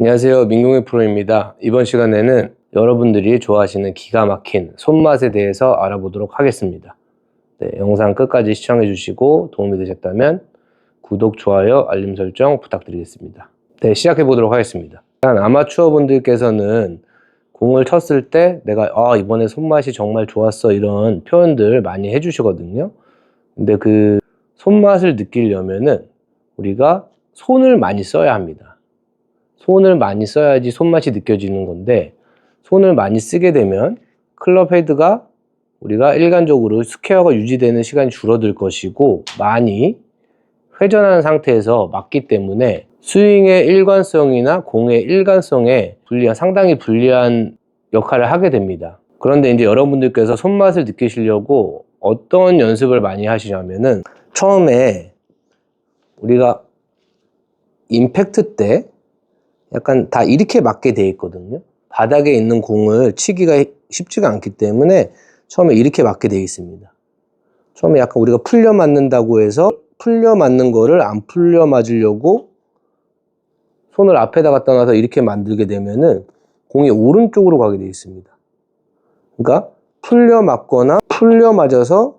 안녕하세요. 민경의 프로입니다. 이번 시간에는 여러분들이 좋아하시는 기가 막힌 손맛에 대해서 알아보도록 하겠습니다. 네, 영상 끝까지 시청해 주시고 도움이 되셨다면 구독, 좋아요, 알림 설정 부탁드리겠습니다. 네, 시작해 보도록 하겠습니다. 일단 아마추어 분들께서는 공을 쳤을 때 내가 아, 이번에 손맛이 정말 좋았어 이런 표현들 많이 해 주시거든요. 근데 그 손맛을 느끼려면은 우리가 손을 많이 써야 합니다. 손을 많이 써야지 손맛이 느껴지는 건데 손을 많이 쓰게 되면 클럽 헤드가 우리가 일관적으로 스퀘어가 유지되는 시간이 줄어들 것이고 많이 회전하는 상태에서 맞기 때문에 스윙의 일관성이나 공의 일관성에 불리한 상당히 불리한 역할을 하게 됩니다. 그런데 이제 여러분들께서 손맛을 느끼시려고 어떤 연습을 많이 하시냐면은 처음에 우리가 임팩트 때 약간 다 이렇게 맞게 돼 있거든요. 바닥에 있는 공을 치기가 쉽지가 않기 때문에 처음에 이렇게 맞게 돼 있습니다. 처음에 약간 우리가 풀려 맞는다고 해서 풀려 맞는 거를 안 풀려 맞으려고 손을 앞에다 갖다 놔서 이렇게 만들게 되면은 공이 오른쪽으로 가게 돼 있습니다. 그러니까 풀려 맞거나 풀려 맞아서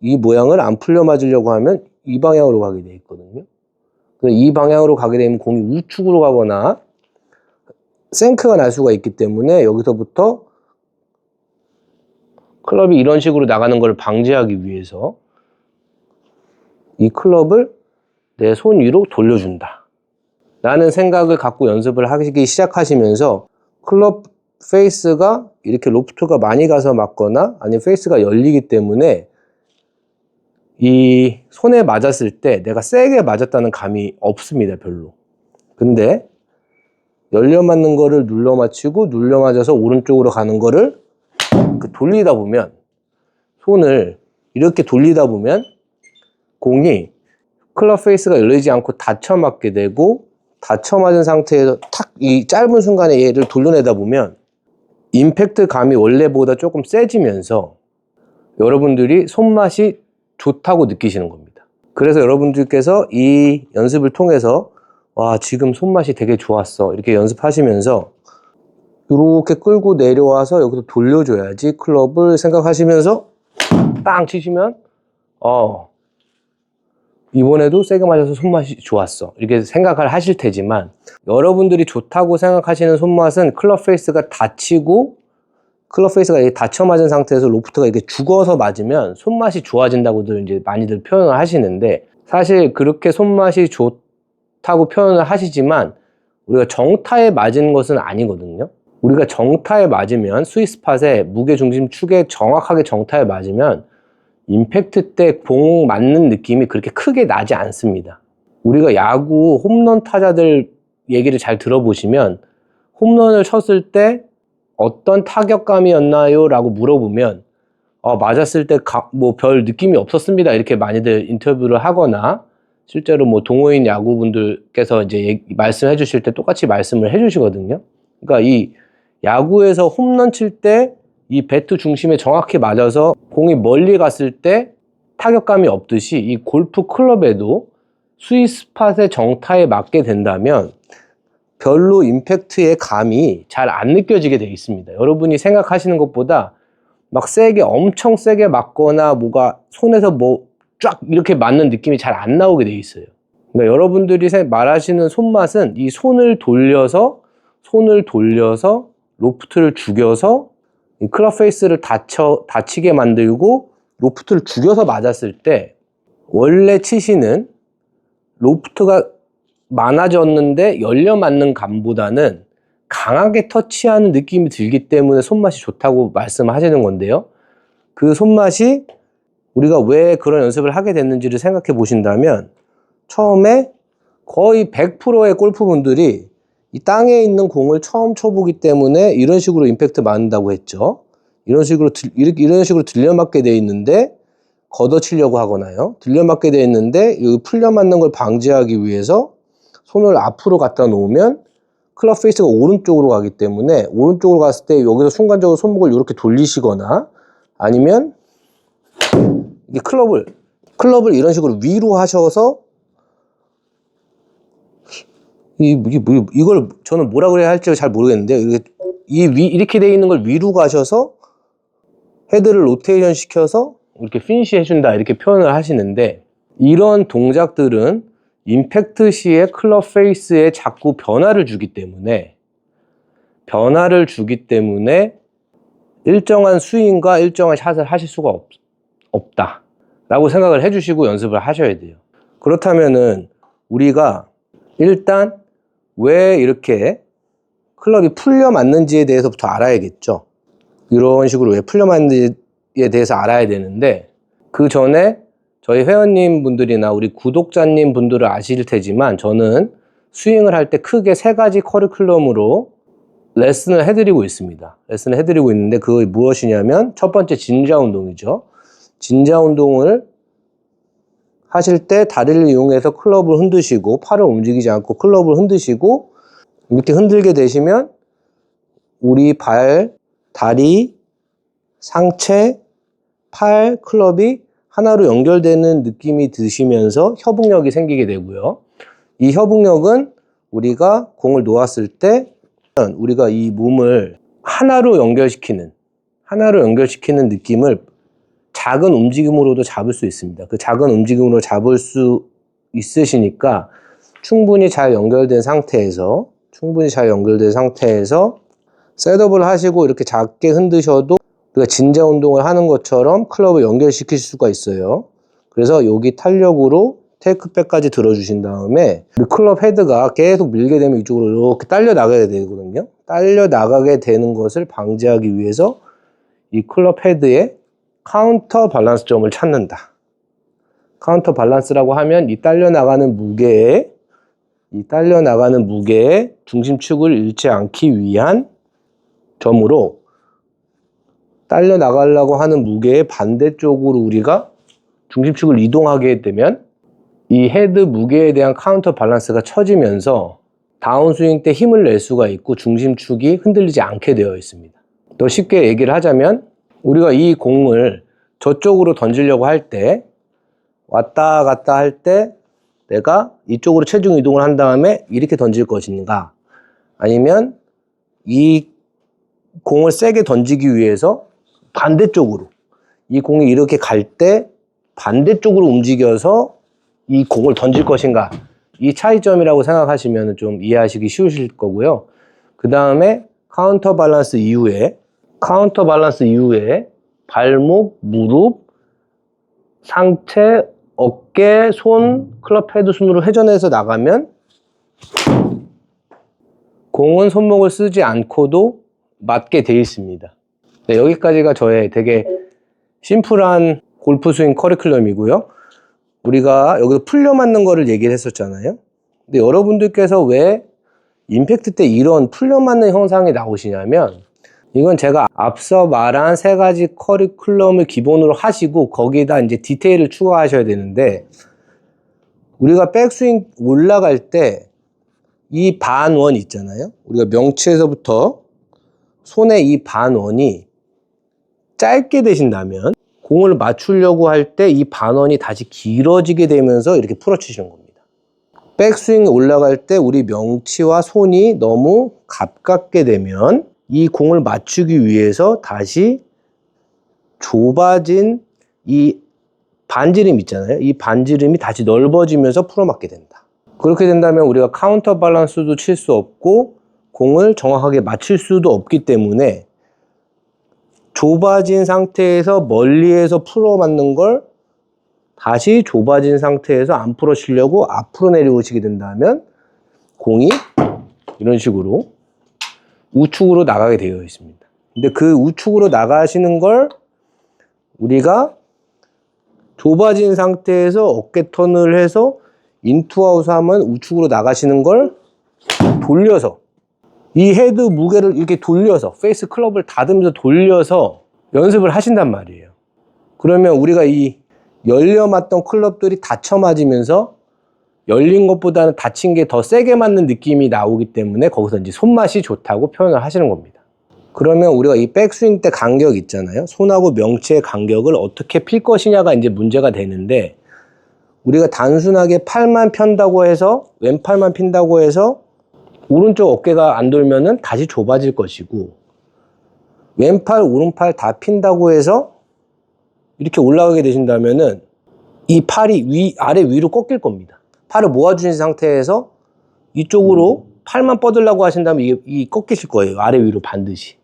이 모양을 안 풀려 맞으려고 하면 이 방향으로 가게 돼 있거든요. 이 방향으로 가게 되면 공이 우측으로 가거나 생크가 날 수가 있기 때문에 여기서부터 클럽이 이런 식으로 나가는 것을 방지하기 위해서 이 클럽을 내 손 위로 돌려준다. 라는 생각을 갖고 연습을 하기 시작하시면서 클럽 페이스가 이렇게 로프트가 많이 가서 맞거나 아니면 페이스가 열리기 때문에 이 손에 맞았을 때 내가 세게 맞았다는 감이 없습니다, 별로. 근데 열려 맞는 거를 눌러 맞추고 눌러 맞아서 오른쪽으로 가는 거를 그 돌리다 보면 손을 이렇게 돌리다 보면 공이 클럽 페이스가 열리지 않고 닫혀 맞게 되고 닫혀 맞은 상태에서 탁 이 짧은 순간에 얘를 돌려내다 보면 임팩트 감이 원래보다 조금 세지면서 여러분들이 손맛이 좋다고 느끼시는 겁니다. 그래서 여러분들께서 이 연습을 통해서 와 지금 손맛이 되게 좋았어 이렇게 연습하시면서 이렇게 끌고 내려와서 여기서 돌려줘야지 클럽을 생각하시면서 땅 치시면 어 이번에도 세게 맞아서 손맛이 좋았어 이렇게 생각을 하실 테지만 여러분들이 좋다고 생각하시는 손맛은 클럽 페이스가 닫히고 클럽 페이스가 닫혀 맞은 상태에서 로프트가 이렇게 죽어서 맞으면 손맛이 좋아진다고들 이제 많이들 표현을 하시는데 사실 그렇게 손맛이 좋다고 표현을 하시지만 우리가 정타에 맞은 것은 아니거든요. 우리가 정타에 맞으면 스위스팟에 무게 중심 축에 정확하게 정타에 맞으면 임팩트 때 공 맞는 느낌이 그렇게 크게 나지 않습니다. 우리가 야구 홈런 타자들 얘기를 잘 들어보시면 홈런을 쳤을 때 어떤 타격감이었나요? 라고 물어보면 어, 맞았을 때 뭐 별 느낌이 없었습니다. 이렇게 많이들 인터뷰를 하거나 실제로 뭐 동호인 야구분들께서 이제 말씀해 주실 때 똑같이 말씀을 해 주시거든요. 그러니까 이 야구에서 홈런 칠 때 이 배트 중심에 정확히 맞아서 공이 멀리 갔을 때 타격감이 없듯이 이 골프 클럽에도 스위 스팟의 정타에 맞게 된다면 별로 임팩트의 감이 잘 안 느껴지게 되어 있습니다. 여러분이 생각하시는 것보다 막 세게 엄청 세게 맞거나 뭐가 손에서 뭐 쫙 이렇게 맞는 느낌이 잘 안 나오게 되어 있어요. 그러니까 여러분들이 말하시는 손맛은 이 손을 돌려서 손을 돌려서 로프트를 죽여서 이 클럽 페이스를 닫혀 닫히게 만들고 로프트를 죽여서 맞았을 때 원래 치시는 로프트가 많아졌는데 열려 맞는 감보다는 강하게 터치하는 느낌이 들기 때문에 손맛이 좋다고 말씀하시는 건데요. 그 손맛이 우리가 왜 그런 연습을 하게 됐는지를 생각해 보신다면 처음에 거의 100%의 골프분들이 이 땅에 있는 공을 처음 쳐보기 때문에 이런 식으로 임팩트 맞는다고 했죠. 이런 식으로 이런 식으로 들려 맞게 돼 있는데 걷어치려고 하거나요. 들려 맞게 돼 있는데 이 풀려 맞는 걸 방지하기 위해서 손을 앞으로 갖다 놓으면 클럽 페이스가 오른쪽으로 가기 때문에 오른쪽으로 갔을 때 여기서 순간적으로 손목을 이렇게 돌리시거나 아니면 이 클럽을 클럽을 이런 식으로 위로 하셔서 이, 이, 뭐- 이걸 저는 뭐라 그래야 할지 잘 모르겠는데, 이렇게, 이 위, 이렇게 돼 있는 걸 위로 가셔서 헤드를 로테이션 시켜서 이렇게 피니시 해준다. 이렇게 표현을 하시는데, 이런 동작들은 임팩트 시에 클럽 페이스에 자꾸 변화를 주기 때문에, 변화를 주기 때문에 일정한 스윙과 일정한 샷을 하실 수가 없, 없다. 라고 생각을 해주시고 연습을 하셔야 돼요. 그렇다면은 우리가 일단 왜 이렇게 클럽이 풀려 맞는지에 대해서부터 알아야겠죠. 이런 식으로 왜 풀려 맞는지에 대해서 알아야 되는데 그 전에 저희 회원님 분들이나 우리 구독자님 분들을 아실 테지만 저는 스윙을 할 때 크게 세 가지 커리큘럼으로 레슨을 해드리고 있습니다. 레슨을 해드리고 있는데 그게 무엇이냐면 첫 번째 진자 운동이죠. 진자 운동을 하실 때 다리를 이용해서 클럽을 흔드시고 팔을 움직이지 않고 클럽을 흔드시고 이렇게 흔들게 되시면 우리 발, 다리, 상체, 팔, 클럽이 하나로 연결되는 느낌이 드시면서 협응력이 생기게 되고요. 이 협응력은 우리가 공을 놓았을 때 우리가 이 몸을 하나로 연결시키는 하나로 연결시키는 느낌을 작은 움직임으로도 잡을 수 있습니다. 그 작은 움직임으로 잡을 수 있으시니까 충분히 잘 연결된 상태에서 충분히 잘 연결된 상태에서 셋업을 하시고 이렇게 작게 흔드셔도 우리가 진자 운동을 하는 것처럼 클럽을 연결시킬 수가 있어요. 그래서 여기 탄력으로 테이크백까지 들어주신 다음에 클럽 헤드가 계속 밀게 되면 이쪽으로 이렇게 딸려 나가야 되거든요. 딸려 나가게 되는 것을 방지하기 위해서 이 클럽 헤드의 카운터 밸런스 점을 찾는다. 카운터 밸런스라고 하면 이 딸려 나가는 무게에 이 딸려 나가는 무게의 중심축을 잃지 않기 위한 점으로 딸려 나가려고 하는 무게의 반대쪽으로 우리가 중심축을 이동하게 되면 이 헤드 무게에 대한 카운터 밸런스가 처지면서 다운스윙 때 힘을 낼 수가 있고 중심축이 흔들리지 않게 되어 있습니다. 더 쉽게 얘기를 하자면 우리가 이 공을 저쪽으로 던지려고 할 때 왔다 갔다 할 때 내가 이쪽으로 체중 이동을 한 다음에 이렇게 던질 것인가 아니면 이 공을 세게 던지기 위해서 반대쪽으로 이 공이 이렇게 갈 때 반대쪽으로 움직여서 이 공을 던질 것인가 이 차이점이라고 생각하시면 좀 이해하시기 쉬우실 거고요. 그 다음에 카운터 밸런스 이후에 카운터 밸런스 이후에 발목, 무릎, 상체, 어깨, 손, 클럽 헤드 순으로 회전해서 나가면 공은 손목을 쓰지 않고도 맞게 돼 있습니다. 네, 여기까지가 저의 되게 심플한 골프 스윙 커리큘럼이고요. 우리가 여기서 풀려 맞는 거를 얘기를 했었잖아요. 근데 여러분들께서 왜 임팩트 때 이런 풀려 맞는 현상이 나오시냐면 이건 제가 앞서 말한 세 가지 커리큘럼을 기본으로 하시고 거기에다 이제 디테일을 추가하셔야 되는데 우리가 백스윙 올라갈 때 이 반원 있잖아요. 우리가 명치에서부터 손의 이 반원이 짧게 되신다면 공을 맞추려고 할 때 이 반원이 다시 길어지게 되면서 이렇게 풀어치시는 겁니다. 백스윙 올라갈 때 우리 명치와 손이 너무 가깝게 되면 이 공을 맞추기 위해서 다시 좁아진 이 반지름 있잖아요. 이 반지름이 다시 넓어지면서 풀어맞게 된다. 그렇게 된다면 우리가 카운터 밸런스도 칠 수 없고 공을 정확하게 맞출 수도 없기 때문에 좁아진 상태에서 멀리에서 풀어 맞는 걸 다시 좁아진 상태에서 안 풀어치려고 앞으로 내려오시게 된다면 공이 이런 식으로 우측으로 나가게 되어 있습니다. 근데 그 우측으로 나가시는 걸 우리가 좁아진 상태에서 어깨 턴을 해서 인투아웃 하면 우측으로 나가시는 걸 돌려서 이 헤드 무게를 이렇게 돌려서 페이스 클럽을 닫으면서 돌려서 연습을 하신단 말이에요. 그러면 우리가 이 열려 맞던 클럽들이 닫혀 맞으면서 열린 것보다는 닫힌 게 더 세게 맞는 느낌이 나오기 때문에 거기서 이제 손맛이 좋다고 표현을 하시는 겁니다. 그러면 우리가 이 백스윙 때 간격 있잖아요. 손하고 명치의 간격을 어떻게 필 것이냐가 이제 문제가 되는데 우리가 단순하게 팔만 편다고 해서 왼팔만 핀다고 해서 오른쪽 어깨가 안 돌면은 다시 좁아질 것이고 왼팔 오른팔 다 핀다고 해서 이렇게 올라가게 되신다면은 이 팔이 위 아래 위로 꺾일 겁니다. 팔을 모아주신 상태에서 이쪽으로 팔만 뻗으려고 하신다면 이게 이 꺾이실 거예요. 아래 위로 반드시.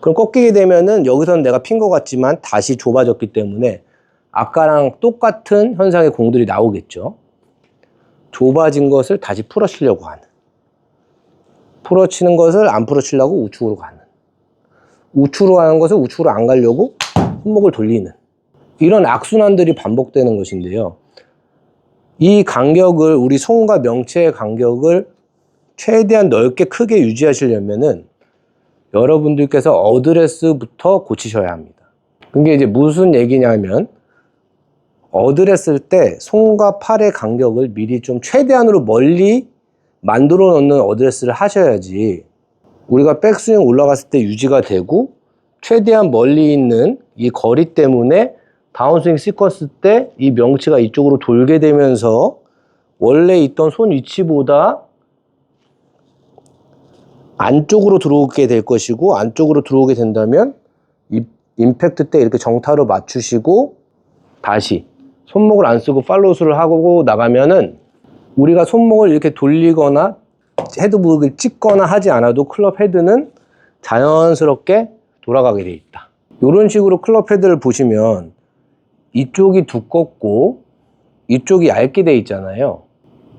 그럼 꺾이게 되면은 여기서는 내가 핀 것 같지만 다시 좁아졌기 때문에 아까랑 똑같은 현상의 공들이 나오겠죠. 좁아진 것을 다시 풀어치려고 하는. 풀어치는 것을 안 풀어치려고 우측으로 가는. 우측으로 가는 것을 우측으로 안 가려고 손목을 돌리는. 이런 악순환들이 반복되는 것인데요. 이 간격을, 우리 손과 명체의 간격을 최대한 넓게 크게 유지하시려면은 여러분들께서 어드레스부터 고치셔야 합니다. 그게 이제 무슨 얘기냐면 어드레스를 때 손과 팔의 간격을 미리 좀 최대한으로 멀리 만들어 놓는 어드레스를 하셔야지. 우리가 백스윙 올라갔을 때 유지가 되고 최대한 멀리 있는 이 거리 때문에 다운스윙 시퀀스 때 이 명치가 이쪽으로 돌게 되면서 원래 있던 손 위치보다 안쪽으로 들어오게 될 것이고 안쪽으로 들어오게 된다면 이 임팩트 때 이렇게 정타로 맞추시고 다시 손목을 안 쓰고 팔로우스를 하고 나가면은 우리가 손목을 이렇게 돌리거나 헤드북을 찍거나 하지 않아도 클럽 헤드는 자연스럽게 돌아가게 돼 있다. 이런 식으로 클럽 헤드를 보시면 이쪽이 두껍고 이쪽이 얇게 돼 있잖아요.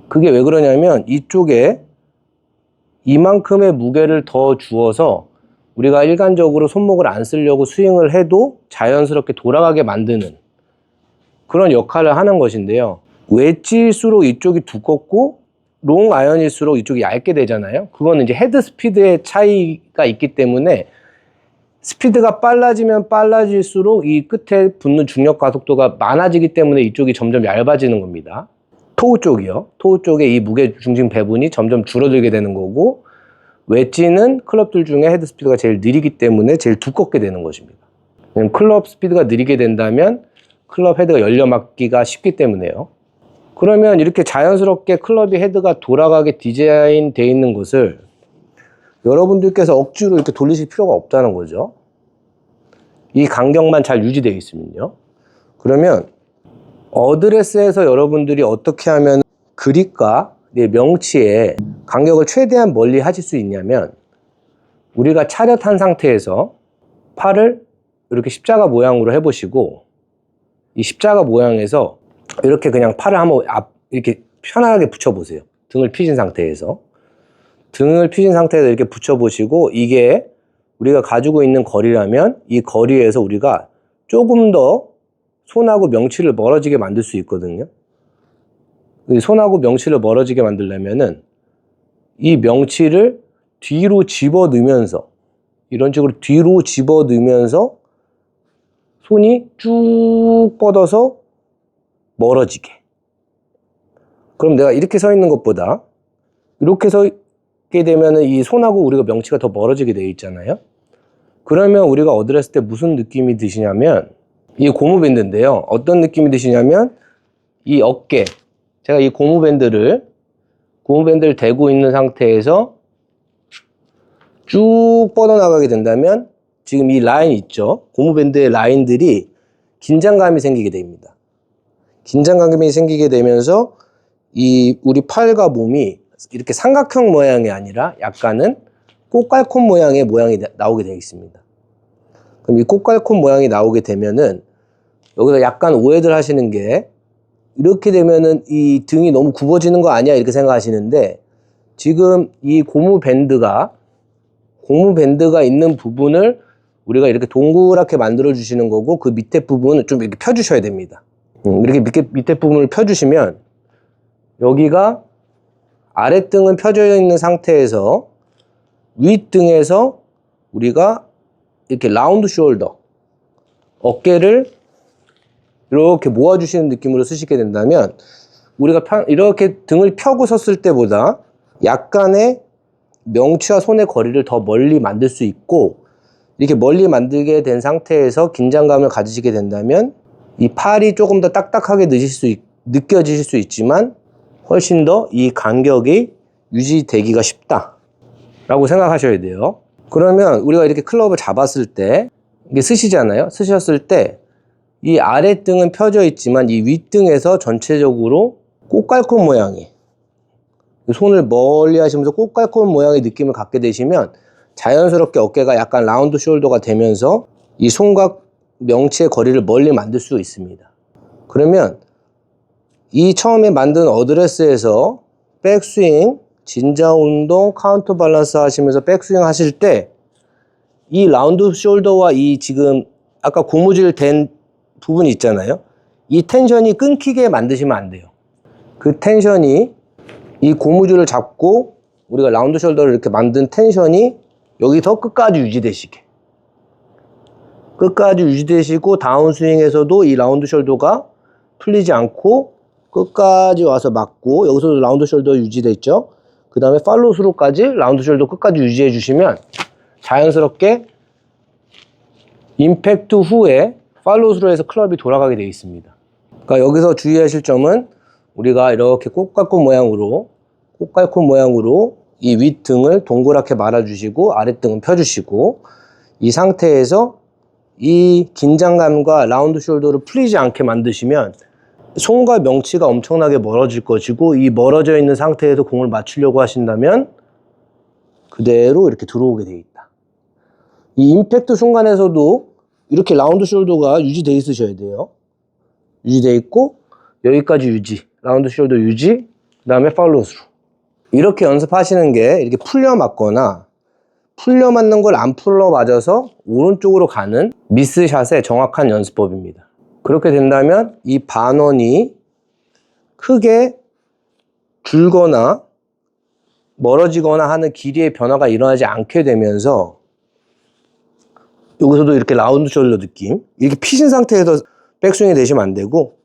그게 왜 그러냐면 이쪽에 이만큼의 무게를 더 주어서 우리가 일반적으로 손목을 안 쓰려고 스윙을 해도 자연스럽게 돌아가게 만드는 그런 역할을 하는 것인데요. 웨지일수록 이쪽이 두껍고 롱 아이언일수록 이쪽이 얇게 되잖아요. 그거는 이제 헤드 스피드의 차이가 있기 때문에 스피드가 빨라지면 빨라질수록 이 끝에 붙는 중력 가속도가 많아지기 때문에 이쪽이 점점 얇아지는 겁니다. 토우 쪽이요. 토우 쪽에 이 무게 중심 배분이 점점 줄어들게 되는 거고 웨지는 클럽들 중에 헤드 스피드가 제일 느리기 때문에 제일 두껍게 되는 것입니다. 클럽 스피드가 느리게 된다면 클럽 헤드가 열려 맞기가 쉽기 때문에요. 그러면 이렇게 자연스럽게 클럽이 헤드가 돌아가게 디자인 돼 있는 것을 여러분들께서 억지로 이렇게 돌리실 필요가 없다는 거죠. 이 간격만 잘 유지되어 있으면요. 그러면 어드레스에서 여러분들이 어떻게 하면 그립과 내 명치의 간격을 최대한 멀리 하실 수 있냐면 우리가 차렷한 상태에서 팔을 이렇게 십자가 모양으로 해보시고 이 십자가 모양에서 이렇게 그냥 팔을 한번 앞 이렇게 편하게 붙여보세요. 등을 피신 상태에서 등을 피신 상태에서 이렇게 붙여보시고 이게 우리가 가지고 있는 거리라면 이 거리에서 우리가 조금 더 손하고 명치를 멀어지게 만들 수 있거든요. 이 손하고 명치를 멀어지게 만들려면은 이 명치를 뒤로 집어 넣으면서 이런 식으로 뒤로 집어 넣으면서 손이 쭉 뻗어서 멀어지게. 그럼 내가 이렇게 서 있는 것보다 이렇게 서게 되면은 이 손하고 우리가 명치가 더 멀어지게 되어 있잖아요. 그러면 우리가 어드레스 때 무슨 느낌이 드시냐면 이 고무밴드인데요. 어떤 느낌이 드시냐면 이 어깨 제가 이 고무밴드를 고무밴드를 대고 있는 상태에서 쭉 뻗어나가게 된다면 지금 이 라인 있죠? 고무밴드의 라인들이 긴장감이 생기게 됩니다. 긴장감이 생기게 되면서 이 우리 팔과 몸이 이렇게 삼각형 모양이 아니라 약간은 꽃갈콘 모양의 모양이 나- 나오게 되어 있습니다. 그럼 이 꽃갈콘 모양이 나오게 되면은 여기서 약간 오해들 하시는 게 이렇게 되면은 이 등이 너무 굽어지는 거 아니야 이렇게 생각하시는데 지금 이 고무 밴드가 고무 밴드가 있는 부분을 우리가 이렇게 동그랗게 만들어 주시는 거고 그 밑에 부분을 좀 이렇게 펴 주셔야 됩니다. 음, 이렇게 밑에, 밑에 부분을 펴 주시면 여기가 아랫등은 펴져 있는 상태에서 윗등에서 우리가 이렇게 라운드 숄더 어깨를 이렇게 모아주시는 느낌으로 쓰시게 된다면 우리가 편- 이렇게 등을 펴고 섰을 때보다 약간의 명치와 손의 거리를 더 멀리 만들 수 있고 이렇게 멀리 만들게 된 상태에서 긴장감을 가지시게 된다면 이 팔이 조금 더 딱딱하게 수 있- 느껴지실 수 있지만 훨씬 더 이 간격이 유지되기가 쉽다. 라고 생각하셔야 돼요. 그러면 우리가 이렇게 클럽을 잡았을 때 이게 스시잖아요. 스셨을 때 이 아랫등은 펴져 있지만 이 윗등에서 전체적으로 꽃갈콘 모양이 손을 멀리 하시면서 꽃갈콘 모양의 느낌을 갖게 되시면 자연스럽게 어깨가 약간 라운드 숄더가 되면서 이 손과 명치의 거리를 멀리 만들 수 있습니다. 그러면 이 처음에 만든 어드레스에서 백스윙, 진자 운동, 카운터 밸런스 하시면서 백스윙 하실 때 이 라운드 숄더와 이 지금 아까 고무줄 된 부분이 있잖아요. 이 텐션이 끊기게 만드시면 안 돼요. 그 텐션이 이 고무줄을 잡고 우리가 라운드 숄더를 이렇게 만든 텐션이 여기서 끝까지 유지되시게. 끝까지 유지되시고 다운스윙에서도 이 라운드 숄더가 풀리지 않고 끝까지 와서 맞고 여기서도 라운드 숄더 유지돼 있죠. 그 다음에 팔로우 스루까지 라운드 숄더 끝까지 유지해 주시면 자연스럽게 임팩트 후에 팔로우 스루에서 클럽이 돌아가게 되어 있습니다. 그러니까 여기서 주의하실 점은 우리가 이렇게 꽃갈콘 모양으로 꽃갈콘 모양으로 이 윗등을 동그랗게 말아주시고 아랫등은 펴주시고 이 상태에서 이 긴장감과 라운드 숄더를 풀리지 않게 만드시면 손과 명치가 엄청나게 멀어질 것이고 이 멀어져 있는 상태에서 공을 맞추려고 하신다면 그대로 이렇게 들어오게 되어 있다. 이 임팩트 순간에서도 이렇게 라운드 숄더가 유지되어 있으셔야 돼요. 유지되어 있고 여기까지 유지, 라운드 숄더 유지, 그 다음에 팔로우 스루. 이렇게 연습하시는 게 이렇게 풀려 맞거나 풀려 맞는 걸 안 풀러 맞아서 오른쪽으로 가는 미스샷의 정확한 연습법입니다. 그렇게 된다면 이 반원이 크게 줄거나 멀어지거나 하는 길이의 변화가 일어나지 않게 되면서 여기서도 이렇게 라운드 숄더 느낌 이렇게 피신 상태에서 백스윙이 되시면 안 되고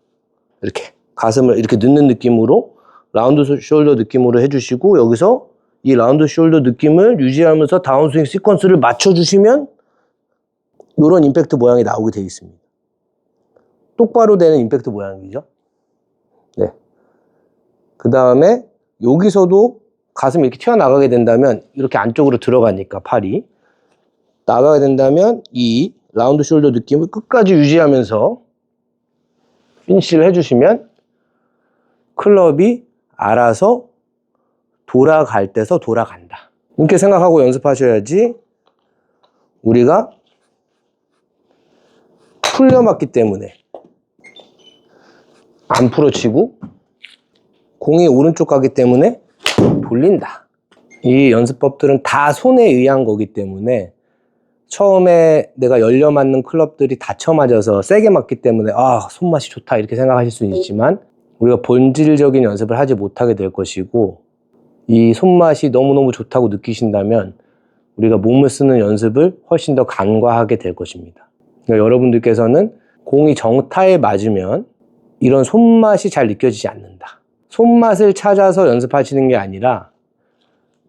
이렇게 가슴을 이렇게 넣는 느낌으로 라운드 숄더 느낌으로 해주시고 여기서 이 라운드 숄더 느낌을 유지하면서 다운스윙 시퀀스를 맞춰주시면 이런 임팩트 모양이 나오게 되어 있습니다. 똑바로 되는 임팩트 모양이죠. 네. 그 다음에 여기서도 가슴이 이렇게 튀어나가게 된다면 이렇게 안쪽으로 들어가니까 팔이 나가게 된다면 이 라운드 숄더 느낌을 끝까지 유지하면서 피니시를 해주시면 클럽이 알아서 돌아갈 때서 돌아간다. 이렇게 생각하고 연습하셔야지 우리가 풀려맞기 때문에 안 풀어치고 공이 오른쪽 가기 때문에 돌린다. 이 연습법들은 다 손에 의한 거기 때문에 처음에 내가 열려 맞는 클럽들이 다쳐 맞아서 세게 맞기 때문에 아 손맛이 좋다 이렇게 생각하실 수 있지만 우리가 본질적인 연습을 하지 못하게 될 것이고 이 손맛이 너무너무 좋다고 느끼신다면 우리가 몸을 쓰는 연습을 훨씬 더 간과하게 될 것입니다. 그러니까 여러분들께서는 공이 정타에 맞으면 이런 손맛이 잘 느껴지지 않는다. 손맛을 찾아서 연습하시는 게 아니라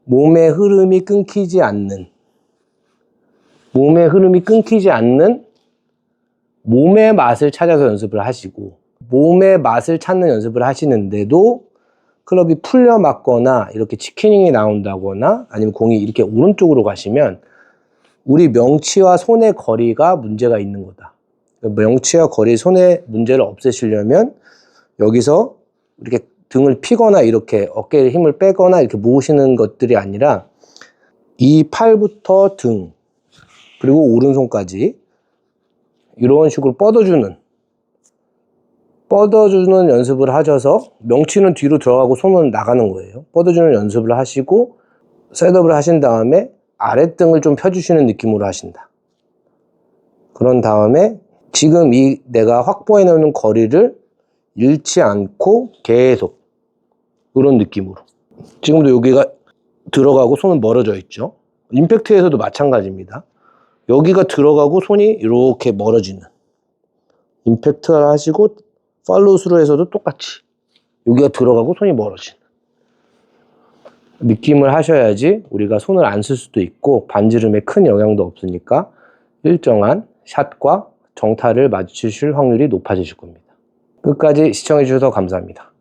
몸의 흐름이 끊기지 않는 몸의 흐름이 끊기지 않는 몸의 맛을 찾아서 연습을 하시고 몸의 맛을 찾는 연습을 하시는데도 클럽이 풀려 맞거나 이렇게 치킨닝이 나온다거나 아니면 공이 이렇게 오른쪽으로 가시면 우리 명치와 손의 거리가 문제가 있는 거다. 명치와 거리, 손의 문제를 없애시려면 여기서 이렇게 등을 피거나 이렇게 어깨에 힘을 빼거나 이렇게 모으시는 것들이 아니라 이 팔부터 등 그리고 오른손까지 이런 식으로 뻗어주는 뻗어주는 연습을 하셔서 명치는 뒤로 들어가고 손은 나가는 거예요. 뻗어주는 연습을 하시고 셋업을 하신 다음에 아랫등을 좀 펴주시는 느낌으로 하신다. 그런 다음에 지금 이 내가 확보해 놓는 거리를 잃지 않고 계속 이런 느낌으로 지금도 여기가 들어가고 손은 멀어져 있죠. 임팩트에서도 마찬가지입니다. 여기가 들어가고 손이 이렇게 멀어지는 임팩트를 하시고 팔로우 스루 에서도 똑같이 여기가 들어가고 손이 멀어지는 느낌을 하셔야지 우리가 손을 안 쓸 수도 있고 반지름에 큰 영향도 없으니까 일정한 샷과 정타를 맞추실 확률이 높아지실 겁니다. 끝까지 시청해 주셔서 감사합니다.